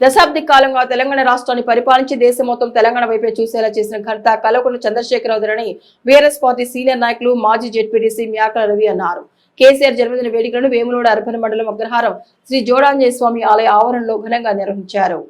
దశాబ్ది కాలంగా తెలంగాణ రాష్ట్రాన్ని పరిపాలించి దేశం మొత్తం తెలంగాణ వైపే చూసేలా చేసిన ఘనత కలకొండ చంద్రశేఖరరావుదని బీఆర్ఎస్ పార్టీ సీనియర్ నాయకులు మాజీ జెడ్పీటీసీ మ్యాకల రవి అన్నారు. కేసీఆర్ జన్మదిన వేడుకలను వేములోడ అర్బన్ మండలం అగ్రహారం శ్రీ జోడాంజయ స్వామి ఆలయ ఆవరణలో ఘనంగా నిర్వహించారు.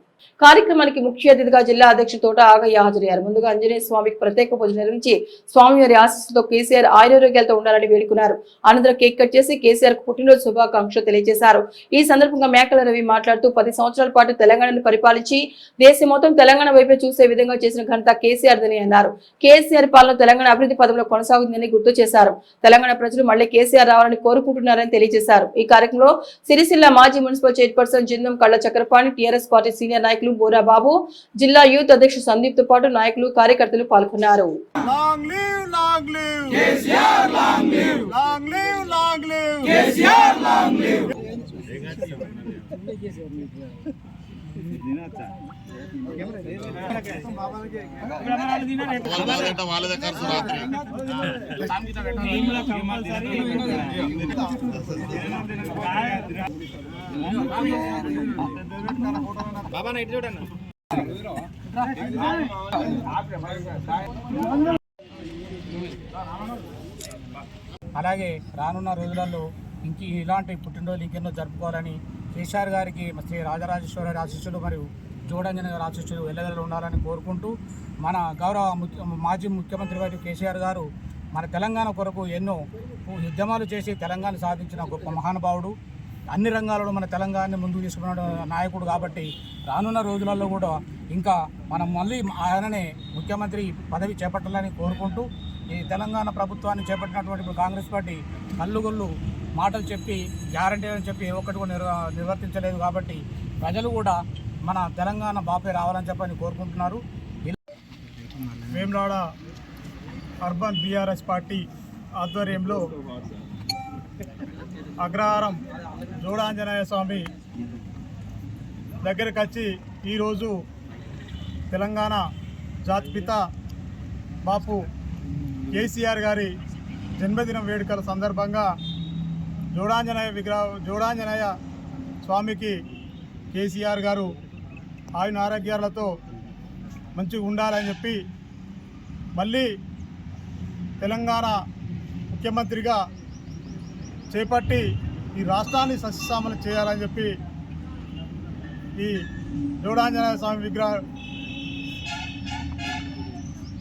కార్యక్రమానికి ముఖ్య అతిథిగా జిల్లా అధ్యక్షుడు తోట ఆగయ్య హాజరయ్యారు. ముందుగా ఆంజనేయ స్వామికి ప్రత్యేక పూజ నిర్వహించి స్వామివారి ఆశీస్సుతో కేసీఆర్ ఆయురారోగ్యాలతో ఉండాలని వేడుకున్నారు. అనంతరం కేక్ కట్ చేసి కేసీఆర్కు పుట్టినరోజు శుభాకాంక్షలు తెలియజేశారు. ఈ సందర్భంగా మేకల రవి మాట్లాడుతూ పది సంవత్సరాల పాటు తెలంగాణను పరిపాలించి దేశం మొత్తం తెలంగాణ వైపే చూసే విధంగా చేసిన ఘనత కేసీఆర్దని అన్నారు. కేసీఆర్ పాలన తెలంగాణ అభివృద్ధి పదంలో కొనసాగుతుందని గుర్తు చేశారు. తెలంగాణ ప్రజలు మళ్ళీ కేసీఆర్ రావాలని కోరుకుంటున్నారని తెలియజేశారు. ఈ కార్యక్రమంలో సిరిసిల్ల మాజీ మున్సిపల్ చైర్పర్సన్ జిందం కళ్ళ చక్రపాణి టీఆర్ఎస్ పార్టీ సీనియర్ నాయకులు బోరా బాబు జిల్లా యూత్ అధ్యక్షుడు సందీప్తో పాటు నాయకులు కార్యకర్తలు పాల్గొన్నారు. బాబా నైట్ చూడన్న అలాగే రానున్న రోజులలో ఇంక ఇలాంటి పుట్టినరోజులు ఇంకెన్నో జరుపుకోవాలని కేసీఆర్ గారికి శ్రీ రాజరాజేశ్వర ఆశీస్సులు మరియు జోడంజన గారి ఆశీస్సులు ఎల్లవెల్ల ఉండాలని కోరుకుంటూ మన గౌరవ ముఖ్య మాజీ ముఖ్యమంత్రి గారు కేసీఆర్ గారు మన తెలంగాణ కొరకు ఎన్నో ఉద్యమాలు చేసి తెలంగాణ సాధించిన గొప్ప మహానుభావుడు. అన్ని రంగాలలో మన తెలంగాణని ముందుకు తీసుకున్న నాయకుడు కాబట్టి రానున్న రోజులలో కూడా ఇంకా మనం మళ్ళీ ఆయననే ముఖ్యమంత్రి పదవి చేపట్టాలని కోరుకుంటూ ఈ తెలంగాణ ప్రభుత్వాన్ని చేపట్టినటువంటి ఇప్పుడు కాంగ్రెస్ పార్టీ కల్లుగొల్లు మాటలు చెప్పి గ్యారంటీ అని చెప్పి ఏ ఒక్కటి కూడా నిర్వ నిర్వర్తించలేదు కాబట్టి ప్రజలు కూడా మన తెలంగాణ బాపే రావాలని చెప్పని కోరుకుంటున్నారు. వేములాడ అర్బన్ బీఆర్ఎస్ పార్టీ ఆధ్వర్యంలో అగ్రహారం జోడాంజనేయ స్వామి దగ్గరికి వచ్చి ఈరోజు తెలంగాణ జాతిపిత బాపు కేసీఆర్ గారి జన్మదిన వేడుకల సందర్భంగా జోడాంజనేయ విగ్రహ జోడాంజనేయ స్వామికి కేసీఆర్ గారు ఆయన ఆరోగ్యాలతో మంచిగా ఉండాలని చెప్పి మళ్ళీ తెలంగాణ ముఖ్యమంత్రిగా చేపట్టి ఈ రాష్ట్రాన్ని సస్యశ్యామలం చేయాలని చెప్పి ఈ జోడాంజనేయ స్వామి విగ్రహ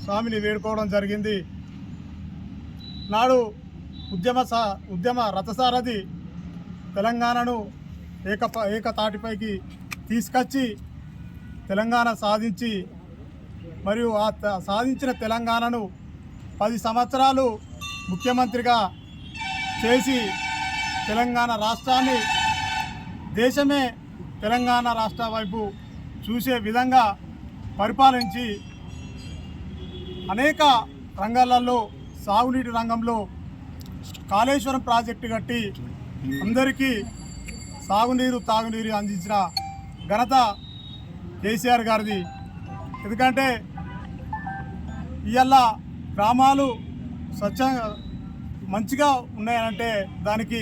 స్వామిని వేడుకోవడం జరిగింది. నాడు ఉద్యమ సా ఉద్యమ రథసారథి తెలంగాణను ఏక ఏకతాటిపైకి తీసుకొచ్చి తెలంగాణ సాధించి మరియు ఆ త- సాధించిన తెలంగాణను పది సంవత్సరాలు ముఖ్యమంత్రిగా చేసి తెలంగాణ రాష్ట్రాన్ని దేశమే తెలంగాణ రాష్ట్ర వైపు చూసే విధంగా పరిపాలించి అనేక రంగాలలో సాగునీటి రంగంలో కాళేశ్వరం ప్రాజెక్టు కట్టి అందరికీ సాగునీరు తాగునీరు అందించిన ఘనత కేసీఆర్ గారిది. ఎందుకంటే ఇవాళ గ్రామాలు స్వచ్ఛంగా మంచిగా ఉన్నాయనంటే దానికి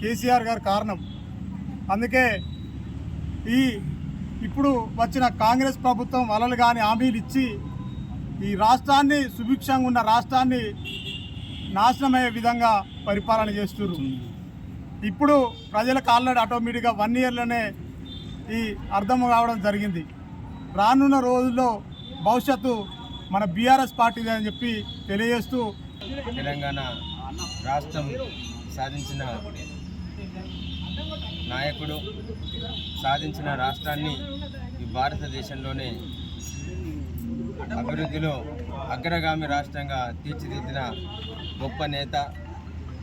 కేసీఆర్ గారు కారణం. అందుకే ఈ ఇప్పుడు వచ్చిన కాంగ్రెస్ ప్రభుత్వం వలలు కానీ హామీలు ఇచ్చి ఈ రాష్ట్రాన్ని సుభిక్షంగా ఉన్న రాష్ట్రాన్ని నాశనమయ్యే విధంగా పరిపాలన చేస్తున్నారు ఇప్పుడు ప్రజలకు ఆల్రెడీ ఆటోమేటిక్గా వన్ ఇయర్లోనే ఈ అర్థం కావడం జరిగింది. రానున్న రోజుల్లో భవిష్యత్తు మన బీఆర్ఎస్ పార్టీదే అని చెప్పి తెలియజేస్తూ తెలంగాణ రాష్ట్రం సాధించిన నాయకుడు సాధించిన రాష్ట్రాన్ని ఈ భారతదేశంలోనే అభివృద్ధిలో అగ్రగామి రాష్ట్రంగా తీర్చిదిద్దిన గొప్ప నేత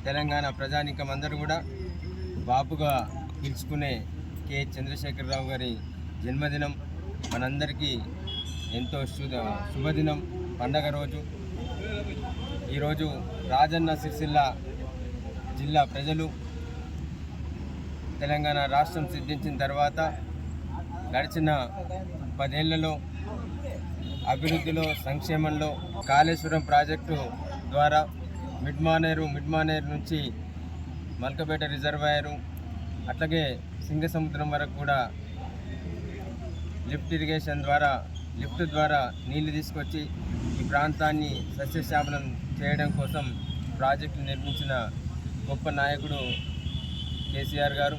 తెలంగాణ ప్రజానీకం అందరూ కూడా బాపుగా పిలుచుకునే కె. చంద్రశేఖరరావు గారి జన్మదినం మనందరికీ ఎంతో శుభ శుభదినం పండగ రోజు. ఈరోజు రాజన్న సిరిసిల్ల జిల్లా ప్రజలు తెలంగాణ రాష్ట్రం సిద్ధించిన తర్వాత గడిచిన పదేళ్ళలో అభివృద్ధిలో సంక్షేమంలో కాళేశ్వరం ప్రాజెక్టు ద్వారా మిడ్మానేరు మిడ్మానేరు నుంచి మల్కపేట రిజర్వాయరు అట్లాగే సింగసముద్రం వరకు కూడా లిఫ్ట్ ఇరిగేషన్ ద్వారా లిఫ్ట్ ద్వారా నీళ్ళు తీసుకొచ్చి ఈ ప్రాంతాన్ని సస్యశాపనం చేయడం కోసం ప్రాజెక్టు నిర్మించిన గొప్ప నాయకుడు కేసీఆర్ గారు.